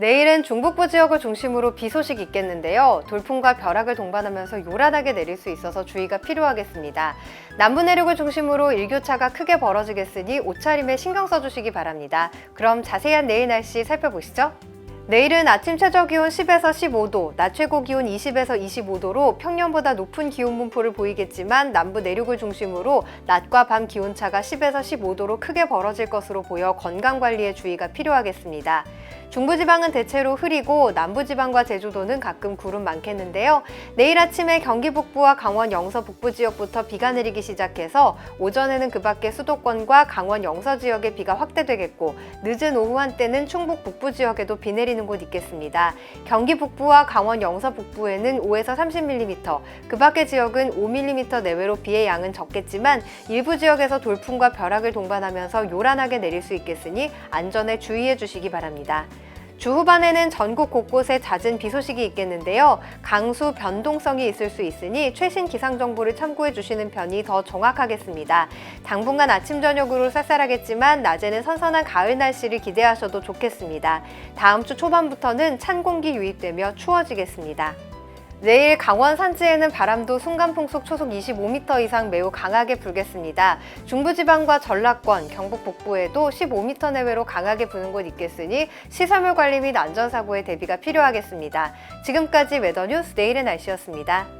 내일은 중북부 지역을 중심으로 비 소식이 있겠는데요. 돌풍과 벼락을 동반하면서 요란하게 내릴 수 있어서 주의가 필요하겠습니다. 남부 내륙을 중심으로 일교차가 크게 벌어지겠으니 옷차림에 신경 써주시기 바랍니다. 그럼 자세한 내일 날씨 살펴보시죠. 내일은 아침 최저 기온 10에서 15도, 낮 최고 기온 20에서 25도로 평년보다 높은 기온 분포를 보이겠지만 남부 내륙을 중심으로 낮과 밤 기온 차가 10에서 15도로 크게 벌어질 것으로 보여 건강 관리에 주의가 필요하겠습니다. 중부지방은 대체로 흐리고 남부지방과 제주도는 가끔 구름 많겠는데요. 내일 아침에 경기 북부와 강원 영서 북부 지역부터 비가 내리기 시작해서 오전에는 그 밖에 수도권과 강원 영서 지역에 비가 확대되겠고 늦은 오후 한때는 충북 북부 지역에도 비 내리는 곳 있겠습니다. 경기 북부와 강원 영서 북부에는 5에서 30mm, 그 밖의 지역은 5mm 내외로 비의 양은 적겠지만 일부 지역에서 돌풍과 벼락을 동반하면서 요란하게 내릴 수 있겠으니 안전에 주의해 주시기 바랍니다. 주 후반에는 전국 곳곳에 잦은 비 소식이 있겠는데요. 강수 변동성이 있을 수 있으니 최신 기상 정보를 참고해 주시는 편이 더 정확하겠습니다. 당분간 아침 저녁으로 쌀쌀하겠지만 낮에는 선선한 가을 날씨를 기대하셔도 좋겠습니다. 다음 주 초반부터는 찬 공기 유입되며 추워지겠습니다. 내일 강원 산지에는 바람도 순간 풍속 초속 25m 이상 매우 강하게 불겠습니다. 중부지방과 전라권, 경북 북부에도 15m 내외로 강하게 부는 곳 있겠으니 시설물 관리 및 안전사고에 대비가 필요하겠습니다. 지금까지 웨더뉴스 내일의 날씨였습니다.